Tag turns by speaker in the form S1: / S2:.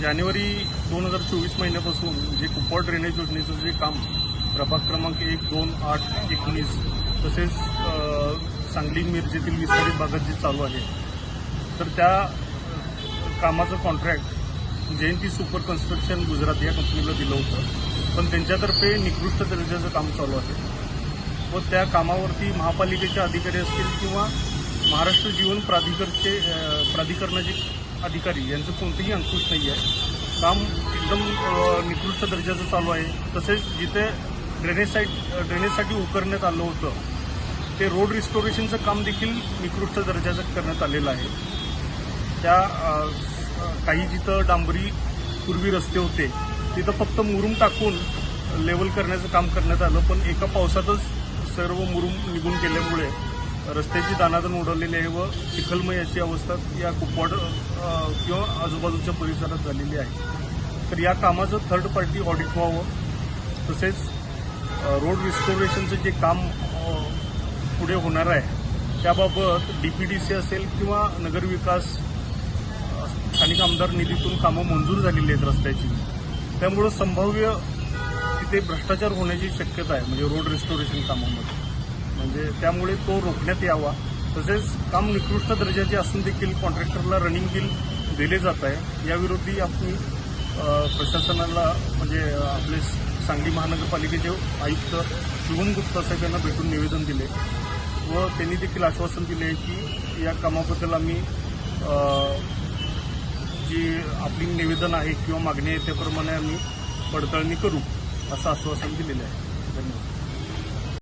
S1: जानेवारी दोन हजार चोवीस महिन्यापासून जे कुपवाड ड्रेनेज योजनेचं जे काम प्रभाग क्रमांक एक दोन आठ एकोणीस तसेच सांगली मिरजेतील विस्तारित भागात जे चालू आहे तर त्या कामाचं contract Jayanti super construction Gujarat या कंपनीला दिलं होतं. पण त्यांच्यातर्फे निकृष्ट दर्जाचं काम चालू आहे. व त्या कामावरती महापालिकेचे अधिकारी असतील किंवा महाराष्ट्र जीवन प्राधिकरचे प्राधिकरणाचे अधिकारी यांचं कोणतंही अंकुश नाही आहे काम एकदम निकृष्ट दर्जाचं चालू आहे. तसेच जिथे ड्रेनेज साईट ड्रेनेजसाठी उकरण्यात आलं होतं ते रोड रिस्टोरेशनचं काम देखील निकृष्ट दर्जाचं करण्यात आलेलं आहे. त्या काही जिथं डांबरी पूर्वी रस्ते होते तिथं फक्त मुरुम टाकून लेवल करण्याचं काम करण्यात आलं पण एका पावसातच सर्व मुरुम निघून गेल्यामुळे रस्त्याची दानादन उडवलेली आहे व चिखलमय याची अवस्था या कुपवाड किंवा आजूबाजूच्या परिसरात झालेली आहे. तर या कामाचं थर्ड पार्टी ऑडिट व्हावं. तसेच रोड रिस्टोरेशनचं जे काम पुढे होणार आहे त्याबाबत डीपीडीसी असेल किंवा नगरविकास स्थानिक आमदार निधीतून कामं मंजूर झालेली आहेत रस्त्याची. त्यामुळं संभाव्य तिथे भ्रष्टाचार होण्याची शक्यता आहे म्हणजे रोड रिस्टोरेशन कामामध्ये. म्हणजे त्यामुळे तो रोखण्यात यावा. तसेच काम निकृष्ट दर्जाचे असून देखील कॉन्ट्रॅक्टरला रनिंग बिल दिले जात आहे. याविरोधी आपण प्रशासनाला म्हणजे आपले सांगली महानगरपालिकेचे आयुक्त शिवम गुप्ता साहेब यांना भेटून निवेदन दिले व त्यांनी देखील आश्वासन दिले की या कामाबद्दल आम्ही जी आपली निवेदन आहे किंवा मागणी आहे त्याप्रमाणे आम्ही पडताळणी करू असं आश्वासन दिलेलं आहे. धन्यवाद.